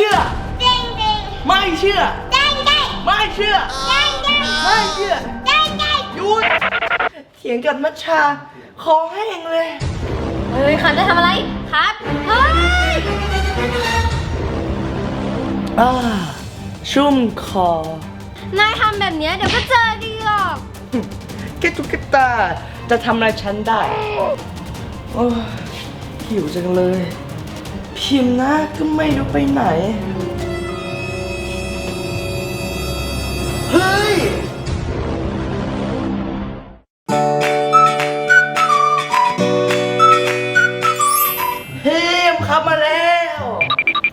เชื่อเด้งเด้งไม่เชื่อเด้งเด้งไม่เชื่อเด้งเด้งไม่เชื่อเด้งเด้งหยุดเถียงกับมัชชา คอแห้งเลย เฮ้ยครับจะทำอะไรครับเฮ้ยอ่า ชุ่มคอ นายทำแบบเนี้ยเดี๋ยวก็เจอดีหรอกแกตุ๊กตาจะทำอะไรฉันได้ โอ้ยหิวจังเลย พิมพ์นะก็ไม่รู้ไปไหน เฮ้ย พิมพ์ครับมาแล้ว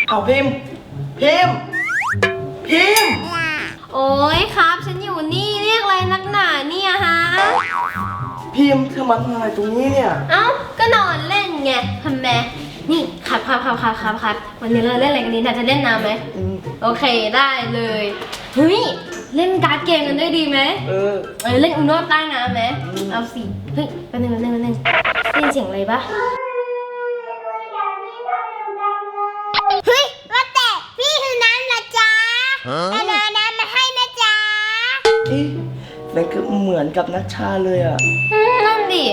เอาพิมพ์ พิมพ์ พิมพ์ โอ้ยครับ ฉันอยู่นี่เรียกอะไรนักหนาเนี่ยฮะ พิมพ์เธอมาทำอะไรตรงนี้เนี่ย เอ้า ก็นอนเล่นไงทำไม นี่ครับครับครับครับครับครับวันนี้เราเล่นอะไรกันดีนายจะเล่นน้ำไหมอืมโอเคได้เลยเฮ้ยเล่นการ์ดเกมกันด้วยดีไหมเออเออเล่นอุโนใต้น้ำไหมอืมเอาสิเฮ้ยแป๊บนึงแป๊บนึงแป๊บนึงได้ยินเสียงอะไรปะเฮ้ยว่าแต่พี่คือน้ำนะจ๊ะจะนำน้ำมาให้นะจ๊ะเอ๊ะนั่นก็เหมือนกับนัชชาเลยอะอืมนั่นดิ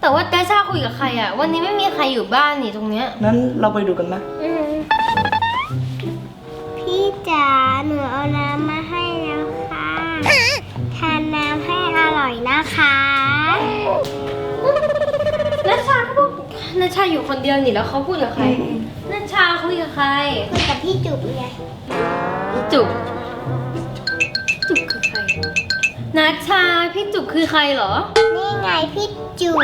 แต่ว่าเตชาคุยกับใครอะวันนี้ไม่มีใครอยู่บ้านนี่ตรงเนี้ยนั้นเราไปดูกันไหมอืมพี่จ๋าหนูเอาน้ำมาให้แล้วค่ะทานน้ำให้อร่อยนะคะนัชชาเขาบอกนัชชาอยู่คนเดียวนี่แล้วเขาพูดกับใครนัชชาคุยกับใครคุยกับพี่จุ๋มไงจุกจุกคือใคร นัชชาพี่จุกคือใครเหรอ นี่ไงพี่จุ๋ม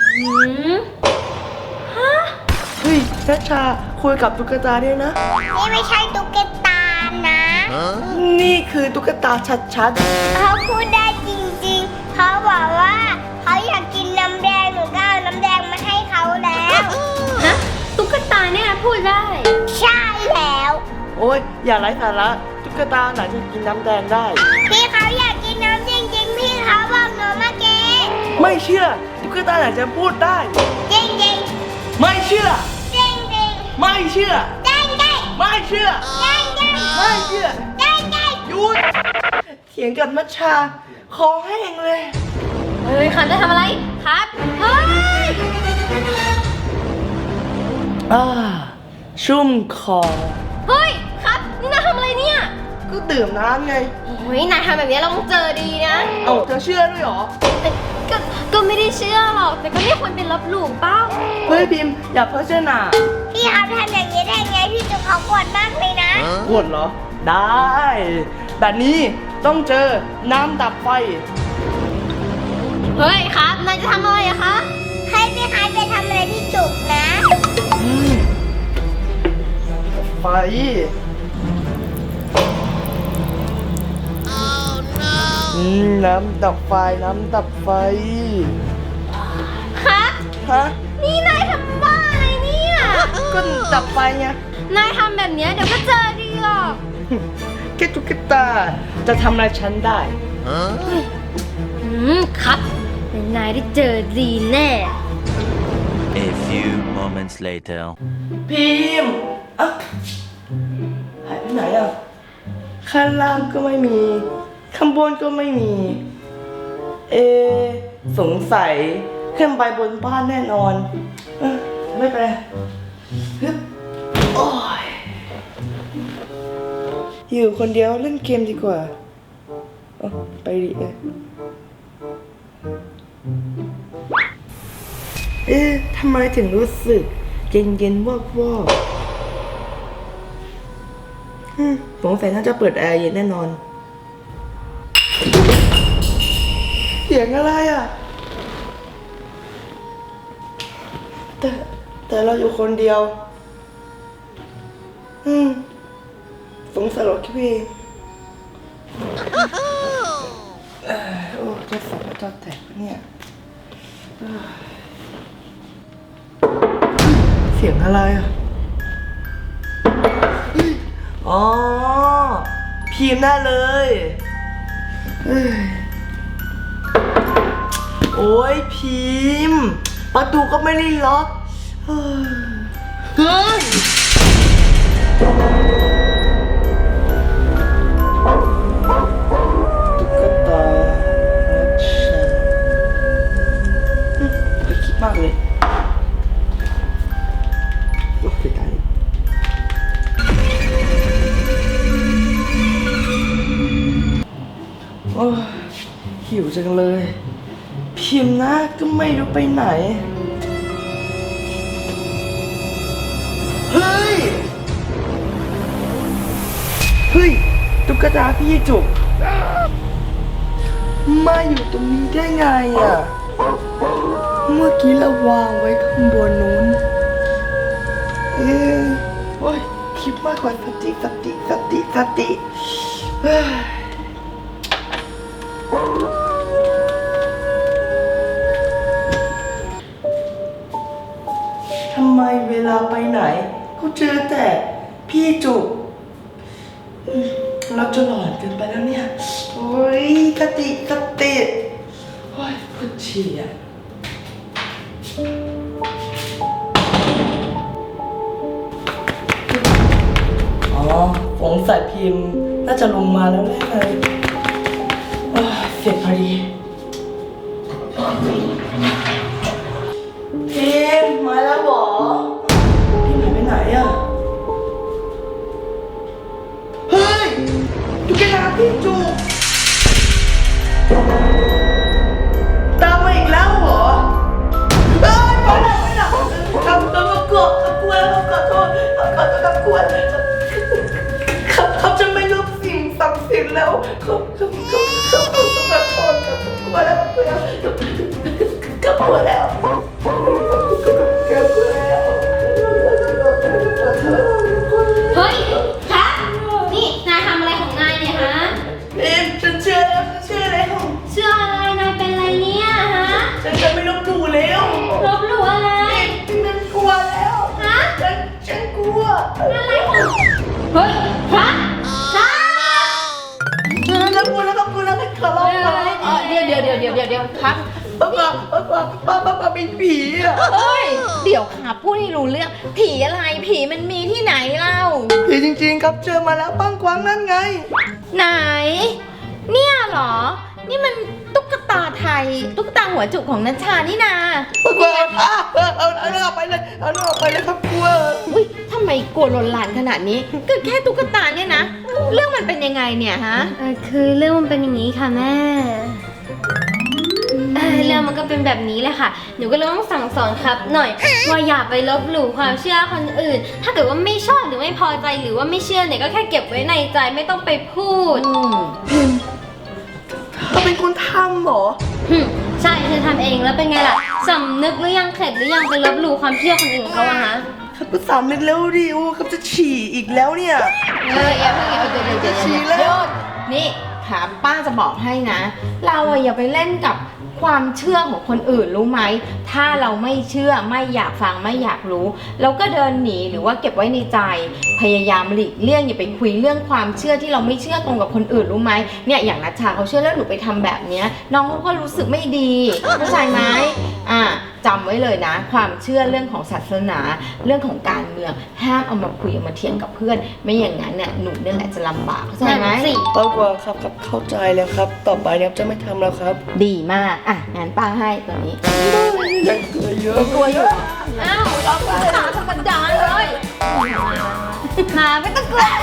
หืมฮะ เฮ้ยนัชชาคุยกับตุ๊กตาด้วยนะ นี่ไม่ใช่ตุ๊กตานะนี่คือตุ๊กตาชัดเขาพูดได้จริงๆ เขาบอกว่าเขาอยากกินน้ำแดงหนูก็เอาน้ำแดงมาให้เขาแล้ว ฮะ ตุ๊กตาเนี่ยพูดได้ใช่แล้วๆ โอ๊ยอย่าไร้สาระตุ๊กตาไหนจะกินน้ำแดงได้ พี่เขาอยากกินน้ำจริงๆ พี่เขาบอกหนูเมื่อกี้ ไม่เชื่อตุ๊กตาไหนจะพูดได้ จริงจริงไม่เชื่อจริงจริงไม่เชื่อจริงจริงไม่เชื่อจริงจริงไม่เชื่อจริงจริงหยุดเถียงกับมัชชาคอแห้งเลย เฮ้ยขันจะทำอะไรครับ เฮ้ย อ่าชุ่มคอ เฮ้ยครับ นี่นายทำอะไรเนี่ย ก็ดื่มน้ำไง โอ้ยนายทำแบบนี้เราต้องเจอดีนะ เอ้าเธอเชื่อด้วยเหรอ แต่ก็ก็ไม่ได้เชื่อหรอก แต่ก็ไม่ควรเป็นลบหลู่เป้า เฮ้ยพิมพ์อย่าเพ้อเจ้อหนาพี่เขาทำอย่างนี้ได้ไงพี่จุ๊บเขาโกรธมากเลยนะ ปวดเหรอ ได้ แบบนี้ต้องเจอน้ำดับไฟ เฮ้ยครับ นายจะทำอะไรอะคะ ให้พี่ฮายไปทำอะไรพี่จุ๊บนะ อืมไฟ น้ำดับไฟน้ำดับไฟครับฮะนี่นายทำบ้าอะไรเนี่ยก็ดับไฟไงนายทำแบบเนี้ยเดี๋ยวก็เจอดีหรอกแค่ตุ๊กตาจะทำอะไรฉันได้ อืมครับแต่นายได้เจอดีแน่ A few moments later. พิมพ์อะหายไปไหนอะข้างล่างก็ไม่มี ข้างบนก็ไม่มี เอ สงสัยขึ้นไปบนบ้านแน่นอนเออไม่เป็นไรฮึบโอ้ยอยู่คนเดียวเล่นเกมดีกว่าเอาไปดิเอ๊ะเอ๊ะทำไมถึงรู้สึกเย็นเย็นๆวอกวอกๆฮึมสงสัยน่าจะเปิดแอร์เย็นแน่นอน สียงอะไรอะ แต่แต่เราอยู่คนเดียว อืม สงสัยเราคิดเองเอ้ยโอ้จะฝันว่าจะแตกปะเนี่ยเอ้ยเสียงอะไรอะเฮ้ยอ๋อพิมพ์ได้เลยเอ้ย โอ้ยพิมพ์ ประตูก็ไม่ได้ล็อกเฮ้ยเฮ้ยตุ๊กตานัชชาอืมไปคิดมากเลยโอ้ยตายโอ้ยหิวจังเลย พิมพ์นะก็ไม่รู้ไปไหน เฮ้ย เฮ้ย ตุ๊กตาพี่จุก มาอยู่ตรงนี้ได้ไงอะ เมื่อกี้เราวางไว้ข้างบนนู้น เอ๊ะโอ้ยคิดมากกว่าสติสติสติสติเฮ้ย เวลาไปไหน ก็เจอแต่พี่จุกเราจะหลอนเกินไปแล้วเนี่ย โอ้ยกติกติโอ้ยพุดฉี่อะอ๋อสงสัยพิมพ์น่าจะลงมาแล้วแน่เลยโอ้ยเสร็จพอดี ตุ๊กตาพี่จูกตามมาอีกแล้วเหรอเฮ้ยไปไหนไปไหนครับครับครับกลัวครับกลัวครับขอโทษครับขอโทษครับกลัวครับเขาจะไม่รับสิ่งศักดิ์สิทธิ์แล้วครับครับครับครับขอโทษครับกลัวแล้ว เฮ้ยพระพระฉันกลัวแล้วก็กลัวแล้วขอร้องขอร้องเออเดี๋ยวเดี๋ยวเดี๋ยวเดี๋ยวเดี๋ยวเดี๋ยวครับ ป้าป้าป้าป้าป้าป้าป้าเป็นผีอะเอ้ย เดี๋ยวครับพูดให้รู้เรื่อง ผีอะไร ผีมันมีที่ไหนเล่า ผีจริง ๆ ครับเจอมาแล้วปังกวางนั่นไง ไหน เนี่ยเหรอ นี่มันตุ๊กตาไทย ตุ๊กตาหัวจุกของนัชชานี่นาปังกวางอะเอาเอาเอาเอาไปเลยเอาเอาไปเลยครับกลัว อุ้ยำไมกลัวหลนหลานขนาดนี้ ก็แค่ตุ๊กตาเนี่ยนะ เรื่องมันเป็นยังไงเนี่ยฮะเอ่อคือเรื่องมันเป็นอย่างนี้ค่ะแม่เอ่อเรื่องมันก็เป็นแบบนี้แหละค่ะ หนูก็เลยต้องสั่งสอนครับ หน่อยว่าอย่าไปลบหลู่ความเชื่อคนอื่น ถ้าเกิดว่าไม่ชอบหรือไม่พอใจหรือว่าไม่เชื่อเนี่ยก็แค่เก็บไว้ในใจไม่ต้องไปพูด อืมเขาเป็นคนทำเหรอ หึใช่ฉันทำเองแล้วเป็นไงล่ะสำนึกหรือยังเข็ดหรือยังไปลบหลู่ความเชื่อคนอื่นเขาอะฮะ ครับก็สามนึกแล้วดิโอ้ครับจะฉี่อีกแล้วเนี่ย เอออย่าเพิ่งอย่าเพิ่งเดี๋ยวเดี๋ยวเดี๋ยวฉี่เดี๋ยวแล้ว หยุดนี่ถามป้าจะบอกให้นะ เราอะอย่าไปเล่นกับความเชื่อของคนอื่นรู้ไหม ถ้าเราไม่เชื่อไม่อยากฟังไม่อยากรู้ เราก็เดินหนีหรือว่าเก็บไว้ในใจ พยายามหลีกเลี่ยงอย่าไปคุยเรื่องความเชื่อที่เราไม่เชื่อตรงกับคนอื่นรู้ไหมเนี่ยอย่างนัชชาเขาเชื่อแล้วหนูไปทำแบบเนี้ยน้องเขาก็รู้สึกไม่ดีเข้าใจไหม อ่าจำไว้เลยนะ ความเชื่อเรื่องของศาสนา เรื่องของการเมืองห้ามเอามาคุยเอามาเถียงกับเพื่อน ไม่อย่างนั้นเนี่ยหนูเนี่ยแหละจะลำบากเข้าใจไหมนั่นสิ ป้ากวางครับครับเข้าใจแล้วครับ ต่อไปเนี่ยจะไม่ทำแล้วครับดีมากอะงานป้าให้ตัวนี้ยังเหลือเยอะกลัวอยู่ อ้าวเราภาษาธรรมดาเลย มาไม่ต้องกลัว